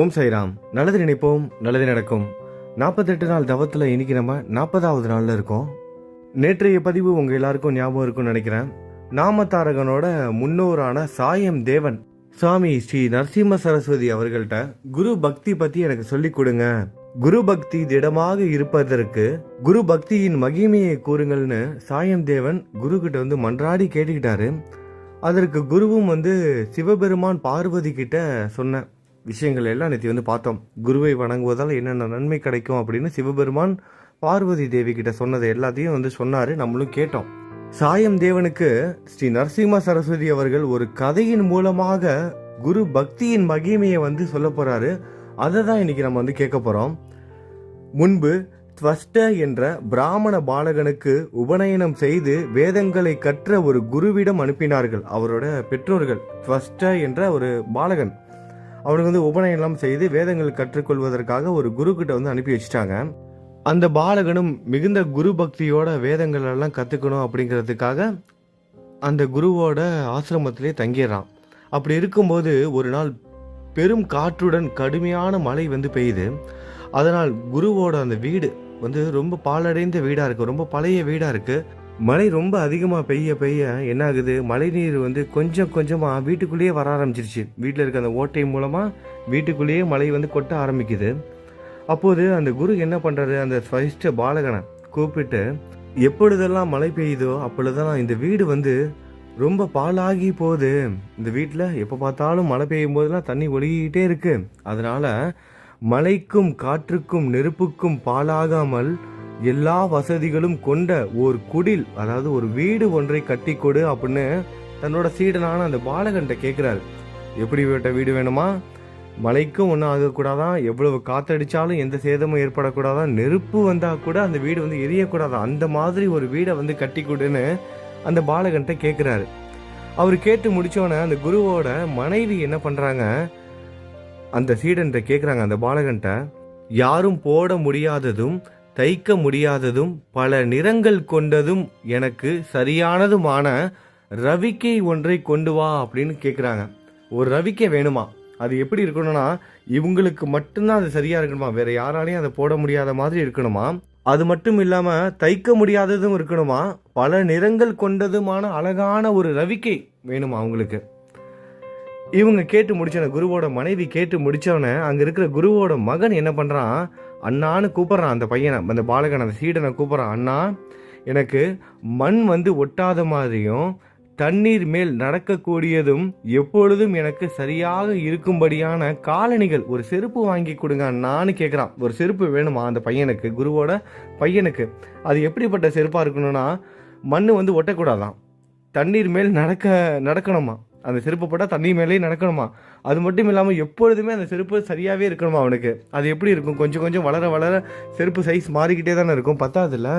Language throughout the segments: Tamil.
ஓம் சைராம் நல்லது நினைப்போம் நல்லது நடக்கும். நாற்பத்தெட்டு நாள் தவத்தில் இன்னைக்கு நம்ம நாற்பதாவது நாளில் இருக்கோம். நேற்றைய பதிவு உங்கள் எல்லாருக்கும் ஞாபகம் இருக்கும்னு நினைக்கிறேன். நாமதாரகனோட முன்னோரான சாயம் தேவன் சுவாமி ஸ்ரீ நரசிம்ம சரஸ்வதி அவர்கள்ட்ட குரு பக்தி பற்றி எனக்கு சொல்லிக் கொடுங்க. குரு பக்தி திடமாக இருப்பதற்கு குரு பக்தியின் மகிமையை கூறுங்கள்னு சாயம் தேவன் குரு கிட்ட வந்து மன்றாடி கேட்டுக்கிட்டாரு. அதற்கு குருவும் வந்து சிவபெருமான் பார்வதி கிட்ட சொன்ன விஷயங்கள் எல்லாம் நேற்று வந்து பார்த்தோம். குருவை வணங்குவதால் என்னென்ன நன்மை கிடைக்கும் அப்படின்னு சிவபெருமான் பார்வதி தேவி கிட்ட சொன்னதை எல்லாத்தையும் வந்து சொன்னார் நம்மளும் கேட்டோம். சாயம் தேவனுக்கு ஸ்ரீ நரசிம்ம சரஸ்வதி அவர்கள் ஒரு கதையின் மூலமாக குரு பக்தியின் மகிமையை வந்து சொல்ல போகிறாரு அதை தான் இன்னைக்கு நம்ம வந்து கேட்க போகிறோம் முன்பு துவஸ்ட என்ற பிராமண பாலகனுக்கு உபநயனம் செய்து வேதங்களை கற்ற ஒரு குருவிடம் அனுப்பினார்கள் அவரோட பெற்றோர்கள். துவஸ்ட என்ற ஒரு பாலகன். அவனுக்கு வந்து உபநயனம் செய்து வேதங்கள் கற்றுக்கொள்வதற்காக ஒரு குரு கிட்ட வந்து அனுப்பி வச்சுட்டாங்க. அந்த பாலகனும் மிகுந்த குரு பக்தியோட வேதங்கள் எல்லாம் கற்றுக்கணும் அப்படிங்கிறதுக்காக அந்த குருவோட ஆசிரமத்திலே தங்கிடுறான். அப்படி இருக்கும்போது ஒரு நாள் பெரும் காற்றுடன் கடுமையான மழை வந்து பெய்யுது. அதனால் குருவோட அந்த வீடு வந்து ரொம்ப பாழடைந்த வீடாக இருக்குது ரொம்ப பழைய வீடாக இருக்குது மழை ரொம்ப அதிகமாக பெய்ய பெய்ய என்ன ஆகுது மழைநீர் வந்து கொஞ்சம் கொஞ்சமாக வீட்டுக்குள்ளேயே வர ஆரம்பிச்சிருச்சு. வீட்டில் இருக்க அந்த ஓட்டை மூலமாக வீட்டுக்குள்ளேயே மழை வந்து கொட்ட ஆரம்பிக்குது. அப்போது அந்த குரு என்ன பண்ணுறாரு அந்த ஃபர்ஸ்ட் பாலகனை கூப்பிட்டு எப்பொழுதெல்லாம் மழை பெய்யுதோ அப்பொழுதெல்லாம் இந்த வீடு வந்து ரொம்ப பாழாகி போகுது. இந்த வீட்டில் எப்போ பார்த்தாலும் மழை பெய்யும் போதெல்லாம் தண்ணி ஒழுகிக்கிட்டே இருக்குது அதனால் மழைக்கும் காற்றுக்கும் நெருப்புக்கும் பாழாகாமல் எல்லா வசதிகளும் கொண்ட ஒரு குடில் அதாவது ஒரு வீடு ஒன்றை கட்டி கொடு அப்படின்னு தன்னோட சீடனான அந்த பாலகன்ட்ட கேட்குறாரு எப்படிப்பட்ட வீடு வேணுமா? மழைக்கும் ஒன்றும் ஆகக்கூடாதான் எவ்வளவு காத்தடிச்சாலும் எந்த சேதமும் ஏற்படக்கூடாதான் நெருப்பு வந்தால் கூட அந்த வீடு வந்து எரியக்கூடாதான் அந்த மாதிரி ஒரு வீடை வந்து கட்டி கொடுன்னு அந்த பாலகன்ட்ட கேட்குறாரு அவர் கேட்டு முடித்தோடனே அந்த குருவோட மனைவி என்ன பண்ணுறாங்க அந்த சீடன்ட்ட கேட்குறாங்க அந்த பாலகன்ட்ட. யாரும் போட முடியாததும் தைக்க முடியாததும் பல நிறங்கள் கொண்டதும் எனக்கு சரியானதுமான ரவிக்கை ஒன்றை கொண்டு வா அப்படின்னு கேட்குறாங்க ஒரு ரவிக்கை வேணுமா? அது எப்படி இருக்கணும்னா இவங்களுக்கு மட்டும்தான் அது சரியாக இருக்கணுமா? வேற யாராலையும் அதை போட முடியாத மாதிரி இருக்கணுமா? அது மட்டும் இல்லாமல் தைக்க முடியாததும் இருக்கணுமா? பல நிறங்கள் கொண்டதுமான அழகான ஒரு ரவிக்கை வேணுமா அவங்களுக்கு? இவங்க கேட்டு முடிச்சவன குருவோட மனைவி கேட்டு முடித்தவன அங்கே இருக்கிற குருவோட மகன் என்ன பண்ணுறான் அண்ணான்னு கூப்பிட்றான் அந்த பையனை அந்த பாலகன் அந்த சீடனை கூப்பிட்றான் அண்ணா எனக்கு மண் வந்து ஒட்டாத மாதிரியும் தண்ணீர் மேல் நடக்கக்கூடியதும் எப்பொழுதும் எனக்கு சரியாக இருக்கும்படியான காலணிகள் ஒரு செருப்பு வாங்கி கொடுங்க நான் கேட்குறான் ஒரு செருப்பு வேணுமா அந்த பையனுக்கு குருவோட பையனுக்கு? அது எப்படிப்பட்ட செருப்பாக இருக்கணும்னா மண் வந்து ஒட்டக்கூடாதான். தண்ணீர் மேல் நடக்க நடக்கணுமா? அந்த செருப்பு போட்டால் தண்ணி மேலேயே நடக்கணுமா? அது மட்டும் இல்லாமல் எப்பொழுதுமே அந்த செருப்பு சரியாகவே இருக்கணுமா அவனுக்கு? அது எப்படி இருக்கும்? கொஞ்சம் கொஞ்சம் வளர வளர செருப்பு சைஸ் மாறிக்கிட்டே தானே இருக்கும். பத்தாதுல்ல?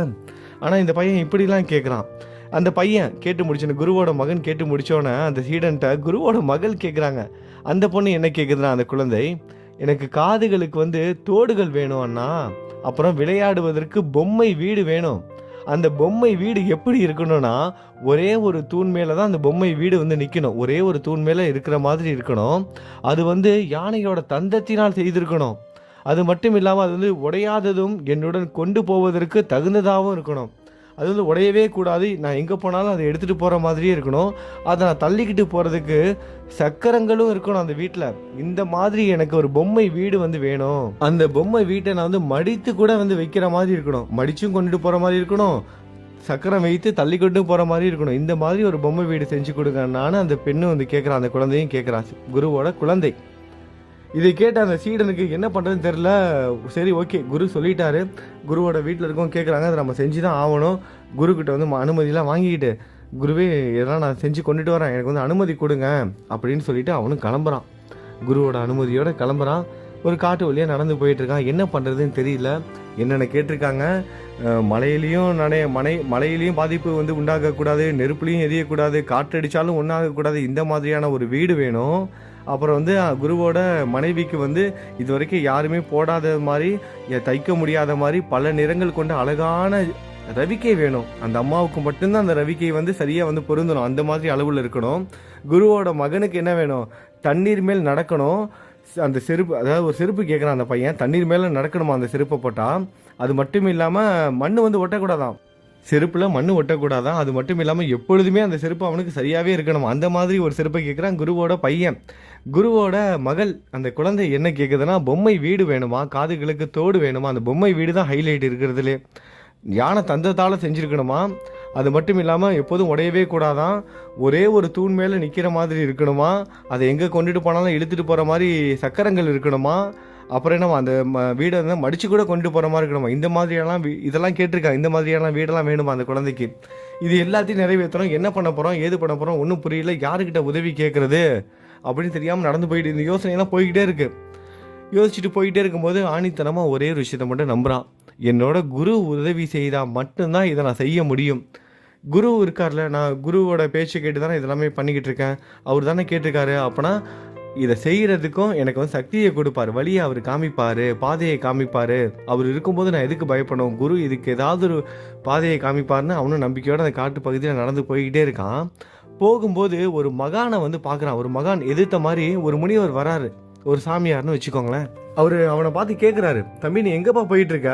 ஆனால் இந்த பையன் இப்படிலாம் கேட்குறான் அந்த பையன் கேட்டு முடிச்சோன்னு குருவோட மகன் கேட்டு முடிச்சோன்னே அந்த சீடன்ட்ட குருவோட மகள் கேட்குறாங்க அந்த பொண்ணு என்ன கேட்குதுன்னா அந்த குழந்தை எனக்கு காதுகளுக்கு வந்து தோடுகள் வேணும் அண்ணா. அப்புறம் விளையாடுவதற்கு பொம்மை வீடு வேணும். அந்த பொம்மை வீடு எப்படி இருக்கணும்னா ஒரே ஒரு தூண் மேலே தான் அந்த பொம்மை வீடு வந்து நிற்கணும் ஒரே ஒரு தூண் மேலே இருக்கிற மாதிரி இருக்கணும். அது வந்து யானையோட தந்தத்தினால் செய்திருக்கணும். அது மட்டும் இல்லாமல் அது வந்து உடையாததும் என்னுடன் கொண்டு போவதற்கு தகுந்ததாகவும் இருக்கணும். அது வந்து உடையவே கூடாது. நான் எங்கே போனாலும் அதை எடுத்துகிட்டு போகிற மாதிரியே இருக்கணும். அதை நான் தள்ளிக்கிட்டு போகிறதுக்கு சக்கரங்களும் இருக்கணும் அந்த வீட்டில் இந்த மாதிரி எனக்கு ஒரு பொம்மை வீடு வந்து வேணும். அந்த பொம்மை வீட்டை நான் வந்து மடித்து கூட வந்து வைக்கிற மாதிரி இருக்கணும். மடிச்சும் கொண்டுட்டு போகிற மாதிரி இருக்கணும். சக்கரம் வைத்து தள்ளி கொண்டு போகிற மாதிரி இருக்கணும். இந்த மாதிரி ஒரு பொம்மை வீடு செஞ்சு கொடுங்க. நானும் அந்த பெண்ணு வந்து கேட்குறான் அந்த குழந்தையும் கேட்குறான் குருவோட குழந்தை. இதை கேட்ட அந்த சீடனுக்கு என்ன பண்ணுறதுன்னு தெரில சரி ஓகே. குரு சொல்லிட்டாரு. குருவோட வீட்டில் இருக்கோம் கேட்குறாங்க அதை நம்ம செஞ்சு தான் ஆகணும். குருக்கிட்ட வந்து அனுமதியெலாம் வாங்கிக்கிட்டு குருவே இதெல்லாம் நான் செஞ்சு கொண்டுட்டு வரேன். எனக்கு வந்து அனுமதி கொடுங்க. அப்படின்னு சொல்லிட்டு அவனும் கிளம்புறான். குருவோட அனுமதியோடு கிளம்புறான். ஒரு காட்டு வழியாக நடந்து போயிட்டுருக்கான் என்ன பண்ணுறதுன்னு தெரியல. என்னென்ன கேட்டிருக்காங்க? மலையிலையும் நனைய மனை மலையிலையும் பாதிப்பு வந்து உண்டாகக்கூடாது நெருப்புலையும் எரியக்கூடாது காற்றடித்தாலும் ஒன்றாகக்கூடாது இந்த மாதிரியான ஒரு வீடு வேணும். அப்புறம் வந்து குருவோட மனைவிக்கு வந்து இது வரைக்கும் யாருமே போடாத மாதிரி தைக்க முடியாத மாதிரி பல நிறங்கள் கொண்ட அழகான ரவிக்கை வேணும். அந்த அம்மாவுக்கு மட்டும்தான் அந்த ரவிக்கை வந்து சரியாக வந்து பொருந்தணும். அந்த மாதிரி அளவில் இருக்கணும். குருவோட மகனுக்கு என்ன வேணும்? தண்ணீர் மேல் நடக்கணும். அந்த செருப்பு அதாவது ஒரு செருப்பு கேட்குறான் அந்த பையன். தண்ணீர் மேலே நடக்கணுமா அந்த செருப்பை போட்டால் அது மட்டும் இல்லாமல் மண் வந்து ஒட்டக்கூடாதான் செருப்பில் மண் ஒட்டக்கூடாதான் அது மட்டும் இல்லாமல் எப்பொழுதுமே அந்த செருப்பு அவனுக்கு சரியாகவே இருக்கணும். அந்த மாதிரி ஒரு செருப்பை கேட்குறான் குருவோட பையன். குருவோட மகள் அந்த குழந்தை என்ன கேட்குதுன்னா பொம்மை வீடு வேணுமா? காதுகளுக்கு தோடு வேணுமா? அந்த பொம்மை வீடு தான் ஹைலைட் இருக்கிறதுலே. யானை தந்தத்தால் செஞ்சுருக்கணுமா? அது மட்டும் இல்லாமல் எப்போதும் உடையவே கூடாதான். ஒரே ஒரு தூண் மேலே நிற்கிற மாதிரி இருக்கணுமா? அதை எங்கே கொண்டுட்டு போனாலும் இழுத்துட்டு போகிற மாதிரி சக்கரங்கள் இருக்கணுமா? அப்புறம் நம்ம அந்த ம- வீடை வந்து மடித்து கூட கொண்டு போகிற மாதிரி இருக்கணுமா? இந்த மாதிரியெல்லாம் வீ- இதெல்லாம் கேட்டிருக்காங்க இந்த மாதிரியெல்லாம் வீடெல்லாம் வேணுமா அந்த குழந்தைக்கு? இது எல்லாத்தையும் நிறைவேற்றணும். என்ன பண்ண போகிறோம் ஏது பண்ண போகிறோம் ஒன்றும் புரியல. யாருக்கிட்ட உதவி கேட்குறது அப்படின்னு தெரியாமல் நடந்து போயிட்டு இந்த யோசனையெல்லாம் போய்கிட்டே இருக்குது யோசிச்சுட்டு போயிட்டே இருக்கும்போது ஆணித்தனமாக ஒரே ஒரு விஷயத்தை மட்டும் நம்புகிறான் என்னோட குரு உதவி செய்தால் மட்டும்தான் இதை நான் செய்ய முடியும். குரு இருக்கார்ல நான் குருவோட பேச்சு கேட்டு தானே இதெல்லாமே பண்ணிக்கிட்டு இருக்கேன் அவர் தானே கேட்டிருக்காரு. அப்போனா இதை செய்கிறதுக்கும் எனக்கு வந்து சக்தியை கொடுப்பார். வழியை அவர் காமிப்பார். பாதையை காமிப்பார். அவர் இருக்கும்போது நான் எதுக்கு பயப்படணும்? குரு இதுக்கு ஏதாவது ஒரு பாதையை காமிப்பார்னு அவனும் நம்பிக்கையோடு அந்த காட்டு பகுதியில் நடந்து போய்கிட்டே இருக்கான். போகும்போது ஒரு மகானை வந்து பார்க்குறான். ஒரு மகான் எதிர்த்த மாதிரி ஒரு முனிவர் வராரு. ஒரு சாமியார்னு வச்சுக்கோங்களேன். அவர் அவனை பார்த்து கேட்குறாரு தம்பி நீ எங்கேப்பா போயிட்டு இருக்க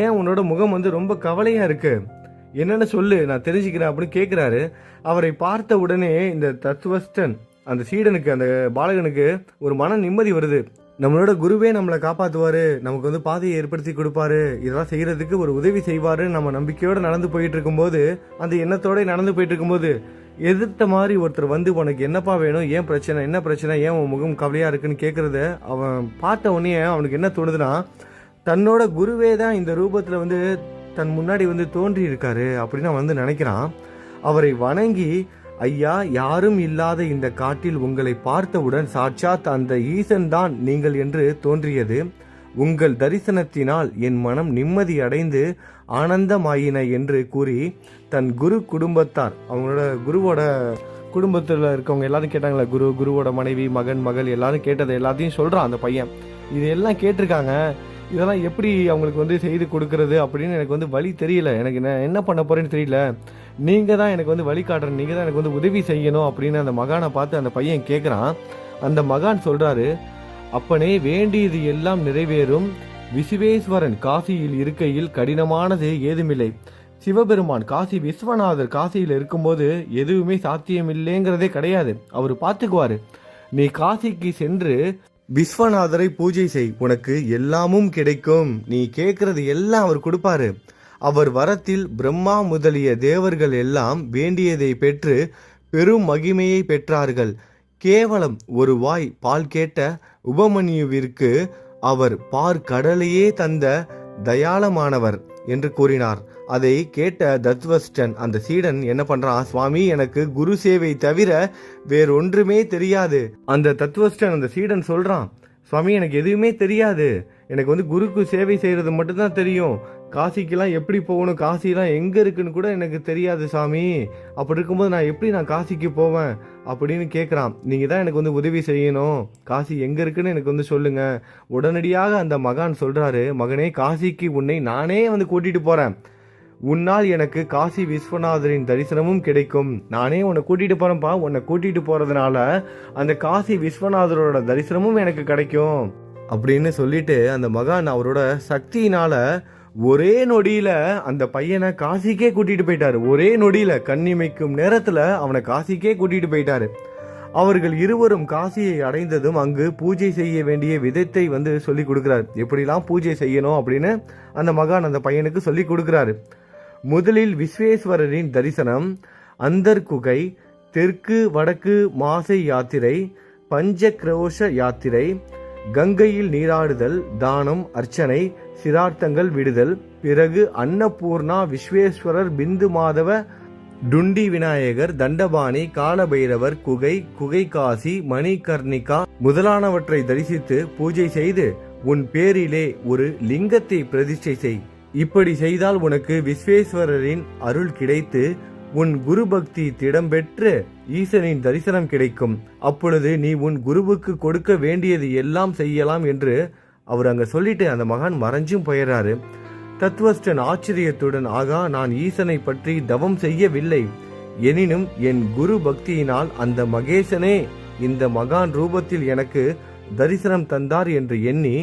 ஏன் உன்னோட முகம் வந்து ரொம்ப கவலையாக இருக்குது என்னென்ன சொல்லு நான் தெரிஞ்சுக்கிறேன் அப்படின்னு கேட்குறாரு அவரை பார்த்த உடனே இந்த தத்துவஸ்டன் அந்த சீடனுக்கு அந்த பாலகனுக்கு ஒரு மன நிம்மதி வருது. நம்மளோட குருவே நம்மளை காப்பாற்றுவார் நமக்கு வந்து பாதையை ஏற்படுத்தி கொடுப்பாரு இதெல்லாம் செய்கிறதுக்கு ஒரு உதவி செய்வாருன்னு நம்ம நம்பிக்கையோடு நடந்து போயிட்டு இருக்கும்போது அந்த எண்ணத்தோட நடந்து போயிட்டு இருக்கும்போது எதிர்த்த மாதிரி ஒருத்தர் வந்து உனக்கு என்னப்பா வேணும்? ஏன் பிரச்சனை? என்ன பிரச்சனை? ஏன் உன் முகம் கவலையாக இருக்குன்னு? கேட்குறத அவன் பார்த்த உடனே அவனுக்கு என்ன தோணுதுன்னா தன்னோட குருவே தான் இந்த ரூபத்தில் வந்து தன் முன்னாடி வந்து தோன்றி இருக்காரு அப்படின்னு வந்து நினைக்கிறான். அவரை வணங்கி ஐயா யாரும் இல்லாத இந்த காட்டில் உங்களை பார்த்தவுடன் சாட்சாத் அந்த ஈசன் தான் நீங்கள் என்று தோன்றியது. உங்கள் தரிசனத்தினால் என் மனம் நிம்மதி அடைந்து ஆனந்தமாயின என்று கூறி தன் குரு குடும்பத்தார் அவங்களோட குருவோட குடும்பத்தில் இருக்கவங்க எல்லாரும் கேட்டாங்களே குரு குருவோட மனைவி மகன் மகள் எல்லாரும் கேட்டதை எல்லாத்தையும் சொல்கிறான் அந்த பையன். இது எல்லாம் கேட்டிருக்காங்க. இதெல்லாம் எப்படி அவங்களுக்கு வந்து செய்து கொடுக்கறது அப்படின்னு எனக்கு வந்து வழி தெரியல. எனக்கு என்ன என்ன பண்ண போறேன்னு தெரியல. நீங்கள் தான் எனக்கு வந்து வழி காட்டுறேன் நீங்கள் தான் எனக்கு வந்து உதவி செய்யணும் அப்படின்னு அந்த மகானை பார்த்து அந்த பையன் கேட்குறான் அந்த மகான் சொல்கிறாரு அப்பனே வேண்டியது எல்லாம் நிறைவேறும். விசுவேஸ்வரன் காசியில் இருக்கையில் கடினமானது ஏதுமில்லை. சிவபெருமான் காசி விஸ்வநாதர் காசியில் இருக்கும்போது எதுவுமே சாத்தியமில்லைங்கிறதே கிடையாது. அவர் பார்த்துக்குவாரு. நீ காசிக்கு சென்று விஸ்வநாதரை பூஜை செய் உனக்கு எல்லாமும் கிடைக்கும். நீ கேட்கறது எல்லாம் அவர் கொடுப்பாரு. அவர் வரத்தில் பிரம்மா முதலிய தேவர்கள் எல்லாம் வேண்டியதை பெற்று பெரும் மகிமையை பெற்றார்கள். கேவலம் ஒரு வாய் பால் கேட்ட உபமன்யுவிற்கு அவர் பார் கடலையே தந்த தயாளமானவர் என்று கூறினார். அதை கேட்ட தத்வஸ்டன் அந்த சீடன் என்ன பண்றான்? சுவாமி எனக்கு குரு சேவை தவிர வேறொன்றுமே தெரியாது. அந்த தத்வஸ்டன் அந்த சீடன் சொல்றான் சுவாமி எனக்கு எதுவுமே தெரியாது. எனக்கு வந்து குருக்கு சேவை செய்யறது மட்டும்தான் தெரியும். காசிக்கெல்லாம் எப்படி போகணும்? காசிலாம் எங்க இருக்குன்னு கூட எனக்கு தெரியாது சாமி அப்படி இருக்கும்போது நான் எப்படி நான் காசிக்கு போவேன்? அப்படின்னு கேட்குறான் நீங்கள் தான் எனக்கு வந்து உதவி செய்யணும். காசி எங்கே இருக்குன்னு எனக்கு வந்து சொல்லுங்க. உடனடியாக அந்த மகான் சொல்றாரு மகனே காசிக்கு உன்னை நானே வந்து கூட்டிட்டு போறேன். உன்னால் எனக்கு காசி விஸ்வநாதரின் தரிசனமும் கிடைக்கும். நானே உன்னை கூட்டிட்டு போறேன்ப்பா. உன்னை கூட்டிட்டு போறதுனால அந்த காசி விஸ்வநாதரோட தரிசனமும் எனக்கு கிடைக்கும். அப்படின்னு சொல்லிட்டு அந்த மகான் அவரோட சக்தியினால ஒரே நொடியில அந்த பையனை காசிக்கே கூட்டிட்டு போயிட்டாரு. ஒரே நொடியில கண்ணிமைக்கும் நேரத்துல அவனை காசிக்கே கூட்டிட்டு போயிட்டாரு. அவர்கள் இருவரும் காசியை அடைந்ததும் அங்கு பூஜை செய்ய வேண்டிய விதத்தை வந்து சொல்லி கொடுக்குறாரு. எப்படிலாம் பூஜை செய்யணும் அப்படின்னு அந்த மகான் அந்த பையனுக்கு சொல்லி கொடுக்குறாரு. முதலில் விஸ்வேஸ்வரரின் தரிசனம் அந்தர் குகை தெற்கு வடக்கு மாசை யாத்திரை பஞ்சக்ரோஷ யாத்திரை கங்கையில் நீராடுதல் தானம் அர்ச்சனை சிரார்த்தங்கள் விடுதல் பிறகு அன்னபூர்ணா விஸ்வேஸ்வரர் பிந்து மாதவ டுண்டி விநாயகர் தண்டபாணி காலபைரவர் குகை குகை காசி மணிகர்ணிகா முதலானவற்றை தரிசித்து பூஜை செய்து உன் பேரிலே ஒரு லிங்கத்தை பிரதிஷ்டை செய். இப்படி செய்தால் உனக்கு விஸ்வேஸ்வரரின் அருள் கிடைத்து உன் குரு பக்தி திடம்பெற்று ஈசனின் தரிசனம் கிடைக்கும். அப்பொழுது நீ உன் குருவுக்கு கொடுக்க வேண்டியது எல்லாம் செய்யலாம் என்று அவர் அங்கே சொல்லிட்டு அந்த மகான் மறைஞ்சும் போயிடுறாரு தத்வஸ்டன் ஆச்சரியத்துடன் ஆகா நான் ஈசனை பற்றி தவம் செய்யவில்லை. எனினும் என் குரு பக்தியினால் அந்த மகேசனே இந்த மகான் ரூபத்தில் எனக்கு தரிசனம் தந்தார் என்று எண்ணி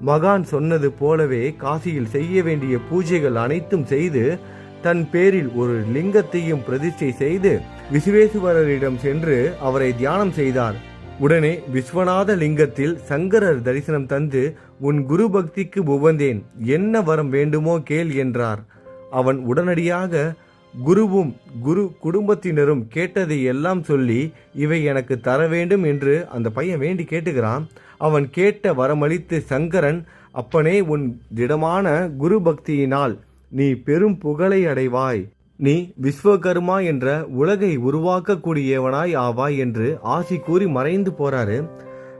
மகான் சொன்னது போலவே காசியில் செய்ய வேண்டிய பூஜைகள் அனைத்தும் செய்து தன் பேரில் ஒரு லிங்கத்தையும் பிரதிஷ்டை செய்து விசுவேசுவரரிடம் சென்று அவரை தியானம் செய்தார். உடனே விஸ்வநாத லிங்கத்தில் சங்கரர் தரிசனம் தந்து உன் குரு பக்திக்கு உவந்தேன் என்ன வரம் வேண்டுமோ கேள் என்றார். அவன் உடனடியாக குருவும் குரு குடும்பத்தினரும் கேட்டதை எல்லாம் சொல்லி இவை எனக்கு தர வேண்டும் என்று அந்த பையன் வேண்டி கேட்டுக்கிறான். அவன் கேட்ட வரமளித்து சங்கரன் அப்பனே உன் திடமான குரு பக்தியினால் நீ பெரும் புகழை அடைவாய். நீ விஸ்வகர்மா என்ற உலகை உருவாக்கக்கூடியவனாய் ஆவாய் என்று ஆசி கூறி மறைந்து போறாரு.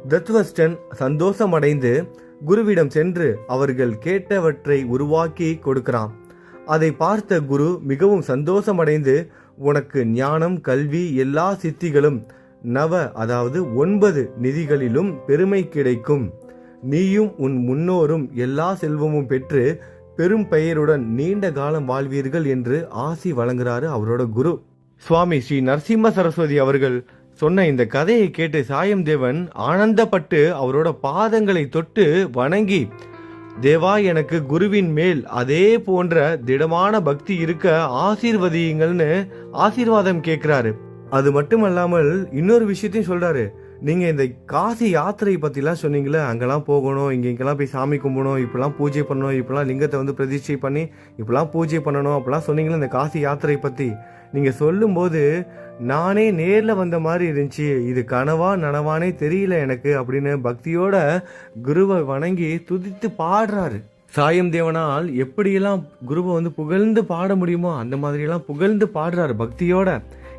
தத்வஸ்டன் சந்தோஷமடைந்து குருவிடம் சென்று அவர்கள் கேட்டவற்றை உருவாக்கி கொடுக்கிறான். அதை பார்த்த குரு மிகவும் சந்தோஷமடைந்து உனக்கு ஞானம் கல்வி எல்லா சித்திகளும் நவ அதாவது ஒன்பது நிதிகளிலும் பெருமை கிடைக்கும். நீயும் உன் முன்னோரும் எல்லா செல்வமும் பெற்று பெரும் பெயருடன் நீண்ட காலம் வாழ்வீர்கள் என்று ஆசி வழங்குறாரு அவரோட குரு. சுவாமி ஸ்ரீ நரசிம்ம சரஸ்வதி அவர்கள் சொன்ன இந்த கதையை கேட்டு சாயம் தேவன் ஆனந்தப்பட்டு அவரோட பாதங்களை தொட்டு வணங்கி தேவா எனக்கு குருவின் மேல் அதே போன்ற திடமான பக்தி இருக்க ஆசீர்வதியுங்கள்னு ஆசீர்வாதம் கேட்கிறாரு. அது மட்டுமல்லாமல் இன்னொரு விஷயத்தையும் சொல்கிறாரு நீங்கள் இந்த காசி யாத்திரை பற்றிலாம் சொன்னீங்களே அங்கெல்லாம் போகணும் இங்கே இங்கெல்லாம் போய் சாமி கும்பிடணும் இப்பெல்லாம் பூஜை பண்ணணும் இப்படிலாம் லிங்கத்தை வந்து பிரதிஷ்டை பண்ணி இப்படிலாம் பூஜை பண்ணணும் அப்படிலாம் சொன்னீங்களே இந்த காசி யாத்திரை பற்றி நீங்கள் சொல்லும்போது நானே நேரில் வந்த மாதிரி இருந்துச்சு இது கனவா நனவானே தெரியல எனக்கு அப்படின்னு பக்தியோட குருவை வணங்கி துதித்து பாடுறாரு. சாயம் தேவனால் எப்படியெல்லாம் குருவை வந்து புகழ்ந்து பாட முடியுமோ அந்த மாதிரியெல்லாம் புகழ்ந்து பாடுறாரு பக்தியோட.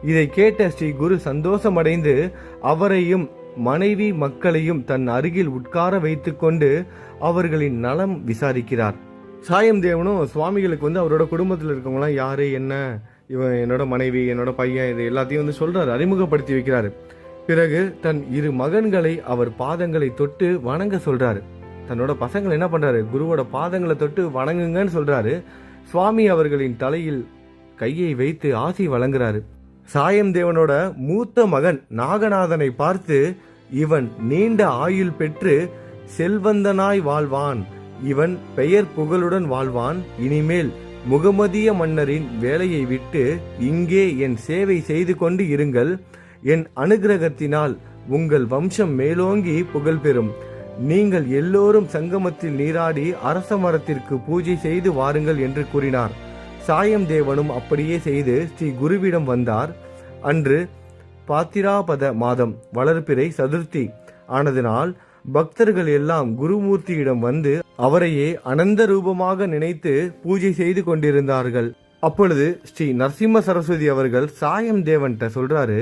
இதை கேட்ட ஸ்ரீ குரு சந்தோஷமடைந்து அவரையும் மனைவி மக்களையும் தன் அருகில் உட்கார வைத்துக்கொண்டு அவர்களின் நலம் விசாரிக்கிறார். சாயம் தேவனும் சுவாமிகளுக்கு வந்து அவரோட குடும்பத்தில் இருக்கவங்களாம் யாரு என்ன இவன் என்னோட மனைவி என்னோட பையன் இது எல்லாத்தையும் வந்து சொல்றாரு அறிமுகப்படுத்தி வைக்கிறாரு. பிறகு தன் இரு மகன்களை அவர் பாதங்களை தொட்டு வணங்க சொல்றாரு. தன்னோட பசங்களை என்ன பண்றாரு குருவோட பாதங்களை தொட்டு வணங்குங்கன்னு சொல்றாரு. சுவாமி அவர்களின் தலையில் கையை வைத்து ஆசி வழங்குறாரு. சாயம் தேவனோட மூத்த மகன் நாகநாதனை பார்த்து இவன் நீண்ட ஆயுள் பெற்று செல்வந்தனாய் வாழ்வான். இவன் பெயர் புகழுடன் வாழ்வான். இனிமேல் முகமதிய மன்னரின் வேலையை விட்டு இங்கே என் சேவை செய்து கொண்டு இருங்கள். என் அனுகிரகத்தினால் உங்கள் வம்சம் மேலோங்கி புகழ் பெறும். நீங்கள் எல்லோரும் சங்கமத்தில் நீராடி அரச மரத்திற்கு பூஜை செய்து வாருங்கள் என்று கூறினார். சாயம் தேவனும் அப்படியே செய்து ஸ்ரீ குருவிடம் வந்தார். அன்று பாத்திராபத மாதம் வளர்ப்பிறை சதுர்த்தி ஆனதினால் பக்தர்கள் எல்லாம் குருமூர்த்தியிடம் வந்து அவரையே அனந்த ரூபமாக நினைத்து பூஜை செய்து கொண்டிருந்தார்கள். அப்பொழுது ஸ்ரீ நரசிம்ம சரஸ்வதி அவர்கள் சாயம் தேவன்கிட்ட சொல்றாரு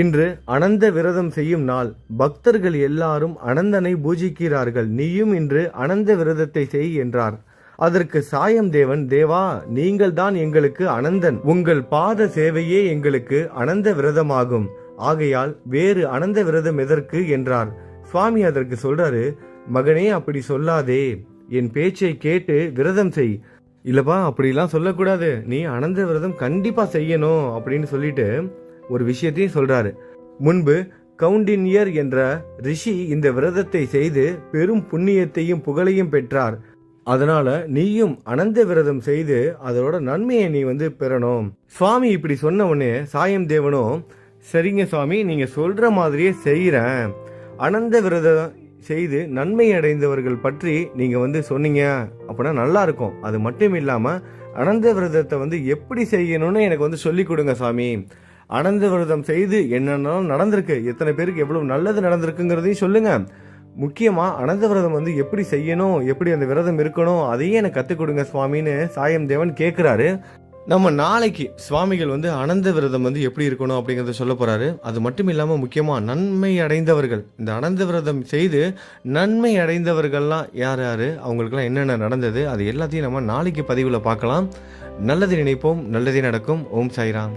இன்று அனந்த விரதம் செய்யும் நாள். பக்தர்கள் எல்லாரும் அனந்தனை பூஜிக்கிறார்கள். நீயும் இன்று அனந்த விரதத்தை செய் என்றார். அதற்கு சாயம் தேவன் தேவா நீங்கள் தான் எங்களுக்கு அனந்தன். உங்கள் பாத சேவையே எங்களுக்கு அனந்த விரதமாகும். ஆகையால் வேறு அனந்த விரதம் எதற்கு? என்றார். சுவாமி அதற்கு சொல்றாரு மகனே அப்படி சொல்லாதே. என் பேச்சை கேட்டு விரதம் செய். இல்லப்பா அப்படிலாம் சொல்லக்கூடாது. நீ அனந்த விரதம் கண்டிப்பா செய்யணும். அப்படின்னு சொல்லிட்டு ஒரு விஷயத்தையும் சொல்றாரு. முன்பு கவுண்டின்யர் என்ற ரிஷி இந்த விரதத்தை செய்து பெரும் புண்ணியத்தையும் புகழையும் பெற்றார். அதனால நீயும் அனந்த விரதம் செய்து அதோட நன்மையை நீ வந்து பெறணும். சுவாமி இப்படி சொன்ன உடனே சாயம் தேவனும் சரிங்க சுவாமி நீங்க சொல்ற மாதிரியே செய்கிறேன் அனந்த விரதம் செய்து நன்மை அடைந்தவர்கள் பற்றி நீங்க வந்து சொன்னீங்க அப்படின்னா நல்லா இருக்கும். அது மட்டும் இல்லாம அனந்த விரதத்தை வந்து எப்படி செய்யணும்னு எனக்கு வந்து சொல்லி கொடுங்க சாமி. அனந்த விரதம் செய்து என்னென்னாலும் நடந்திருக்கு எத்தனை பேருக்கு எவ்வளவு நல்லது நடந்திருக்குங்கிறதையும் சொல்லுங்க. முக்கியமாக அனந்த விரதம் வந்து எப்படி செய்யணும் எப்படி அந்த விரதம் இருக்கணும் அதையே எனக்கு கற்றுக் கொடுங்க சுவாமின்னு சாயம் தேவன் கேட்குறாரு நம்ம நாளைக்கு சுவாமிகள் வந்து அனந்த விரதம் வந்து எப்படி இருக்கணும் அப்படிங்கிறத சொல்ல போகிறாரு அது மட்டும் இல்லாமல் முக்கியமாக நன்மை அடைந்தவர்கள் இந்த அனந்த விரதம் செய்து நன்மை அடைந்தவர்கள்லாம் யார் யார் அவங்களுக்கெல்லாம் என்னென்ன நடந்தது அது எல்லாத்தையும் நம்ம நாளைக்கு பதிவில் பார்க்கலாம். நல்லது நினைப்போம் நல்லதே நடக்கும். ஓம் சாய்ராம்.